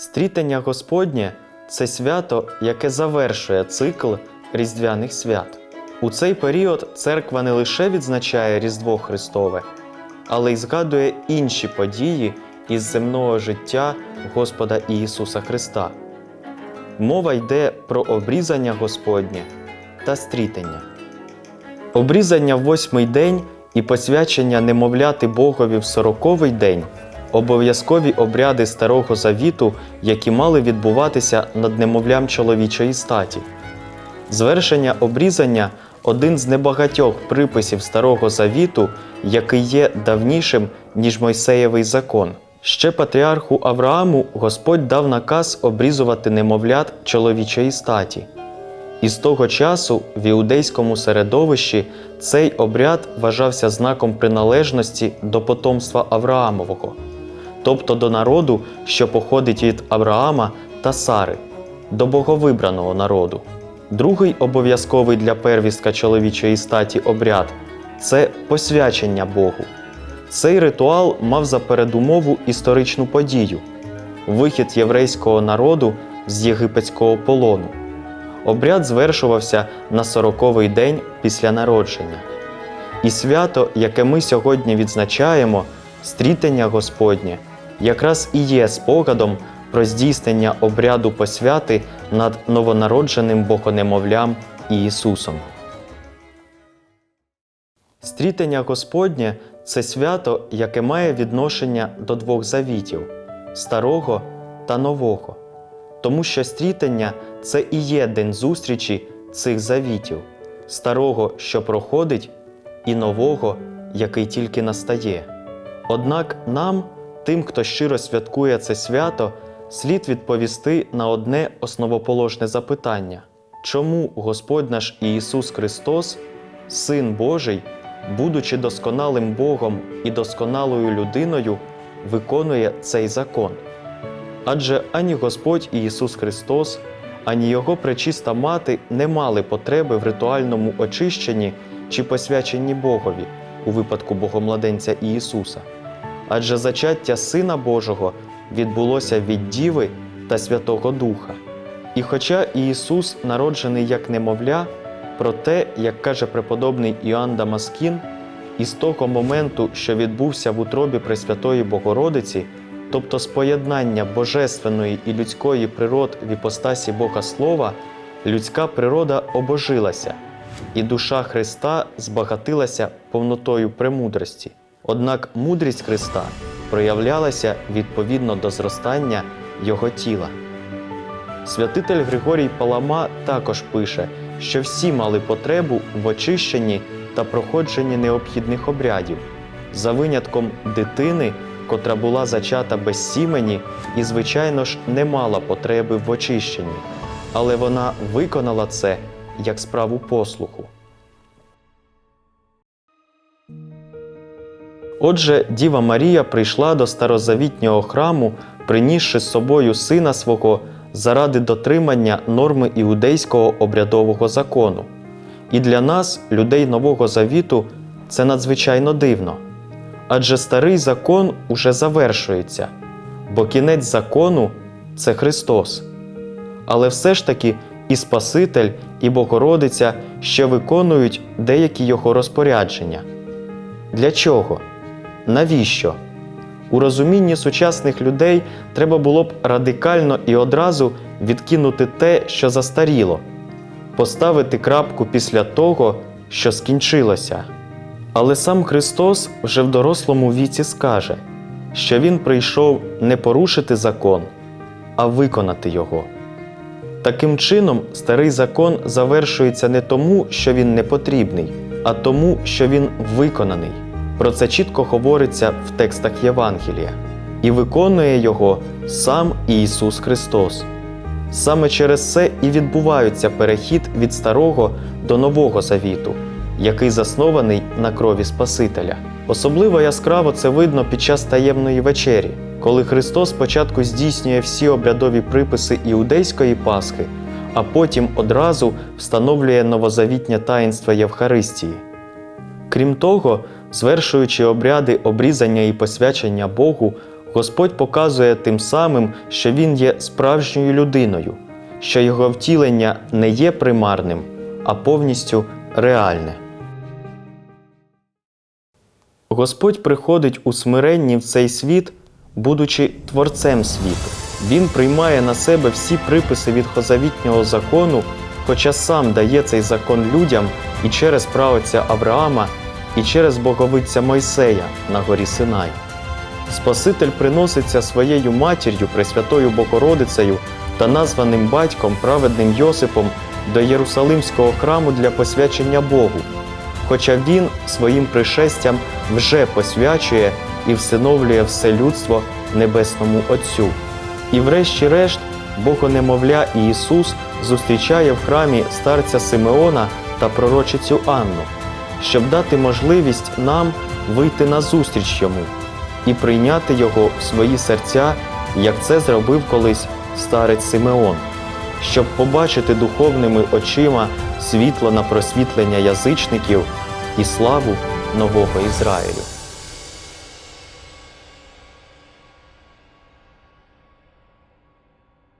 Стрітення Господнє це свято, яке завершує цикл різдвяних свят. У цей період церква не лише відзначає Різдво Христове, але й згадує інші події із земного життя Господа Ісуса Христа. Мова йде про обрізання Господнє та стрітення. Обрізання в восьмий день і посвячення немовляти Богові в сороковий день обов'язкові обряди Старого Завіту, які мали відбуватися над немовлям чоловічої статі. Звершення обрізання один з небагатьох приписів Старого Завіту, який є давнішим, ніж Мойсеєвий закон. Ще патріарху Аврааму Господь дав наказ обрізувати немовлят чоловічої статі. І з того часу в іудейському середовищі цей обряд вважався знаком приналежності до потомства Авраамового, тобто до народу, що походить від Авраама та Сари, до боговибраного народу. Другий обов'язковий для первістка чоловічої статі обряд це посвячення Богу. Цей ритуал мав за передумову історичну подію вихід єврейського народу з єгипетського полону. Обряд звершувався на сороковий день після народження. І свято, яке ми сьогодні відзначаємо, стрітення Господнє, якраз і є спогадом про здійснення обряду посвяти над новонародженим богонемовлям Ісусом. Стрітення Господнє це свято, яке має відношення до двох завітів старого та нового. Тому що стрітення це і є день зустрічі цих завітів, старого, що проходить, і нового, який тільки настає. Однак нам, тим, хто щиро святкує це свято, слід відповісти на одне основоположне запитання: чому Господь наш Ісус Христос, Син Божий, будучи досконалим Богом і досконалою людиною, виконує цей закон? Адже ані Господь Ісус Христос, ані Його пречиста мати не мали потреби в ритуальному очищенні чи посвяченні Богові у випадку Богомладенця Ісуса. Адже зачаття Сина Божого відбулося від Діви та Святого Духа. І хоча Ісус народжений як немовля, проте, як каже преподобний Іоанн Дамаскін, із того моменту, що відбувся в утробі Пресвятої Богородиці, тобто споєднання божественної і людської природ в іпостасі Бога Слова, людська природа обожилася, і душа Христа збагатилася повнотою премудрості. Однак мудрість Христа проявлялася відповідно до зростання Його тіла. Святитель Григорій Палама також пише, що всі мали потребу в очищенні та проходженні необхідних обрядів, за винятком дитини, котра була зачата без сімені і, звичайно ж, не мала потреби в очищенні, але вона виконала це як справу послуху. Отже, Діва Марія прийшла до старозавітнього храму, принісши з собою сина свого заради дотримання норми іудейського обрядового закону. І для нас, людей Нового Завіту, це надзвичайно дивно. Адже старий закон уже завершується, бо кінець закону це Христос. Але все ж таки і Спаситель, і Богородиця ще виконують деякі його розпорядження. Для чого? Навіщо? У розумінні сучасних людей треба було б радикально і одразу відкинути те, що застаріло, поставити крапку після того, що скінчилося. Але сам Христос вже в дорослому віці скаже, що Він прийшов не порушити закон, а виконати його. Таким чином, старий закон завершується не тому, що він не потрібний, а тому, що він виконаний. Про це чітко говориться в текстах Євангелія, і виконує його сам Ісус Христос. Саме через це і відбувається перехід від Старого до Нового Завіту, який заснований на крові Спасителя. Особливо яскраво це видно під час таємної вечері, коли Христос спочатку здійснює всі обрядові приписи іудейської Пасхи, а потім одразу встановлює новозавітнє таїнство Євхаристії. Крім того, звершуючи обряди обрізання і посвячення Богу, Господь показує тим самим, що Він є справжньою людиною, що його втілення не є примарним, а повністю реальне. Господь приходить у смиренні в цей світ, будучи творцем світу. Він приймає на себе всі приписи відхозавітнього закону, хоча сам дає цей закон людям і через правиця Авраама, і через боговиця Мойсея на горі Синай. Спаситель приноситься своєю матір'ю, Пресвятою Богородицею та названим батьком праведним Йосипом до Єрусалимського храму для посвячення Богу, хоча він своїм пришестям вже посвячує і всиновлює все людство Небесному Отцю. І врешті-решт Богонемовля Ісус зустрічає в храмі старця Симеона та пророчицю Анну, щоб дати можливість нам вийти на зустріч йому і прийняти його в свої серця, як це зробив колись старець Симеон, щоб побачити духовними очима світло на просвітлення язичників і славу нового Ізраїлю.